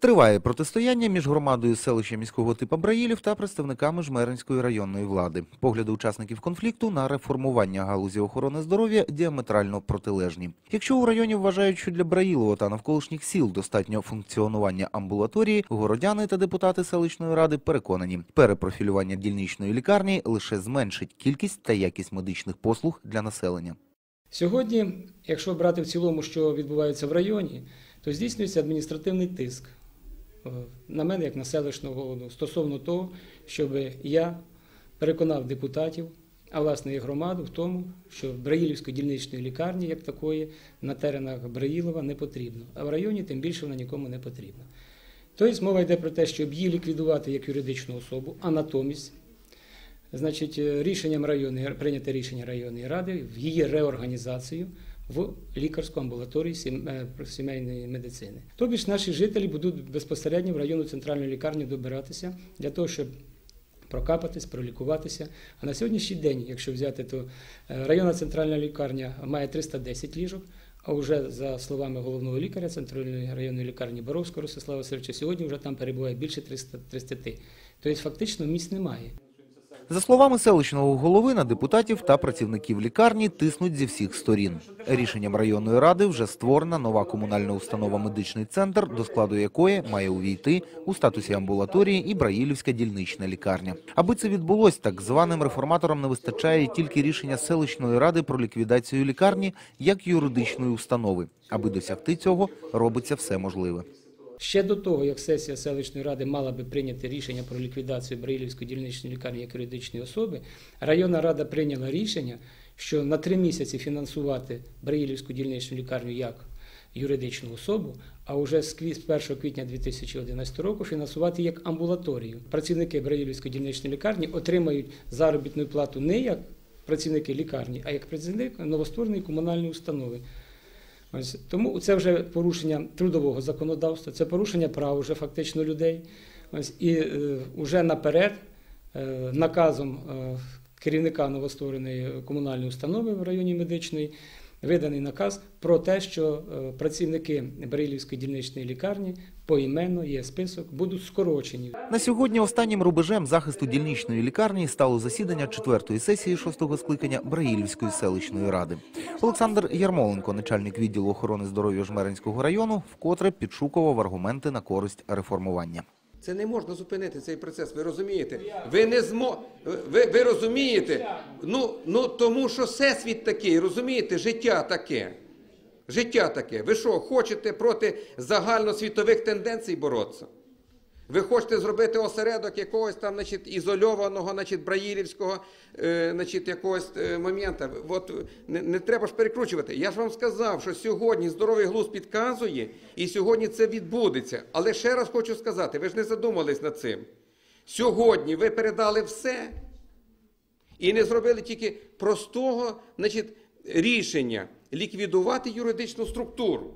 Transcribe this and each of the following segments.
Триває протистояння між громадою селища міського типу Браїлів та представниками Жмеринської районної влади. Погляди учасників конфлікту на реформування галузі охорони здоров'я діаметрально протилежні. Якщо у районі вважають, що для Браїлова та навколишніх сіл достатньо функціонування амбулаторії, городяни та депутати селищної ради переконані, перепрофілювання дільничної лікарні лише зменшить кількість та якість медичних послуг для населення. Сьогодні, якщо брати в цілому, що відбувається в районі, то здійснюється адміністративний тиск на мене, як на селищного голову, стосовно того, щоб я переконав депутатів, а власне і громаду в тому, що Браїлівської дільничної лікарні, як такої, на теренах Браїлова не потрібно, а в районі тим більше вона нікому не потрібна. Тобто мова йде про те, щоб її ліквідувати як юридичну особу, а натомість Значить, е, рішенням районної прийняте рішення районної ради в її реорганізацію в лікарську амбулаторію е, сімейної медицини. Тобі ж наші жителі будуть безпосередньо в районну центральну лікарню добиратися для того, щоб прокапатись, пролікуватися. А на сьогоднішній день, якщо взяти, то е, районна центральна лікарня має 310 ліжок. А вже за словами головного лікаря центральної районної лікарні Боровського Ростислава Васильовича, сьогодні вже там перебуває більше 300 30. Тобто фактично місць немає. За словами селищного голови, на депутатів та працівників лікарні тиснуть зі всіх сторін. Рішенням районної ради вже створена нова комунальна установа «Медичний центр», до складу якої має увійти у статусі амбулаторії і Браїлівська дільнична лікарня. Аби це відбулось, так званим реформаторам не вистачає тільки рішення селищної ради про ліквідацію лікарні як юридичної установи. Аби досягти цього, робиться все можливе. Ще до того, як сесія селищної ради мала би прийняти рішення про ліквідацію Браїлівської дільничної лікарні як юридичної особи, районна рада прийняла рішення, що на три місяці фінансувати Браїлівську дільничну лікарню як юридичну особу, а вже з 1 квітня 2011 року фінансувати як амбулаторію. Працівники Браїлівської дільничної лікарні отримають заробітну плату не як працівники лікарні, а як працівник новоствореної комунальної установи. Ось тому це вже порушення трудового законодавства, це порушення прав вже фактично людей. Ось і е, наперед е, наказом е, керівника новоствореної комунальної установи в районі медичної виданий наказ про те, що е, працівники Брилівської дільничної лікарні поіменно є список, будуть скорочені. На сьогодні останнім рубежем захисту дільничної лікарні стало засідання четвертої сесії шостого скликання Браїльської селищної ради. Олександр Ярмоленко, начальник відділу охорони здоров'я Жмеринського району, вкотре підшукував аргументи на користь реформування. Це не можна зупинити цей процес. Ви розумієте? Ви не змо... ви, ви розумієте? Ну, ну тому що всесвіт такий, розумієте, життя таке. Життя таке. Ви що, хочете проти загальносвітових тенденцій боротися? Ви хочете зробити осередок якогось там, значить, ізольованого, значить, браїлівського, е, значить, якогось е, моменту. От не, не треба ж перекручувати. Я ж вам сказав, що сьогодні здоровий глузд підказує, і сьогодні це відбудеться. Але ще раз хочу сказати, ви ж не задумались над цим. Сьогодні ви передали все і не зробили тільки простого, значить, рішення ліквідувати юридичну структуру.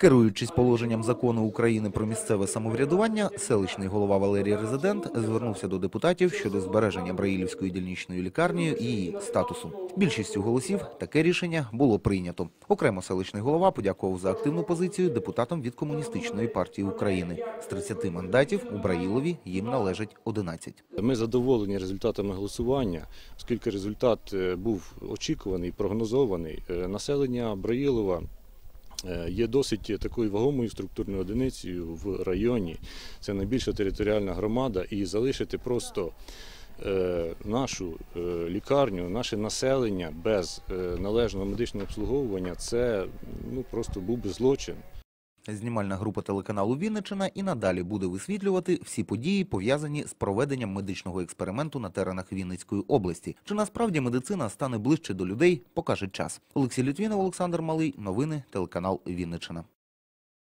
Керуючись положенням закону України про місцеве самоврядування, селищний голова Валерій Резидент звернувся до депутатів щодо збереження Браїлівської дільничної лікарні і її статусу. Більшістю голосів таке рішення було прийнято. Окремо селищний голова подякував за активну позицію депутатам від комуністичної партії України. З 30 мандатів у Браїлові їм належить 11. Ми задоволені результатами голосування, оскільки результат е, був очікуваний, прогнозований. Е, Населення Браїлова є досить такою вагомою структурною одиницею в районі. Це найбільша територіальна громада, і залишити просто е, нашу е, лікарню, наше населення без е, належного медичного обслуговування це ну, просто був би злочин. Знімальна група телеканалу Вінничина і надалі буде висвітлювати всі події, пов'язані з проведенням медичного експерименту на теренах Вінницької області. Чи насправді медицина стане ближче до людей, покаже час. Олексій Літвінов, Олександр Малий. Новини телеканал Вінниччина.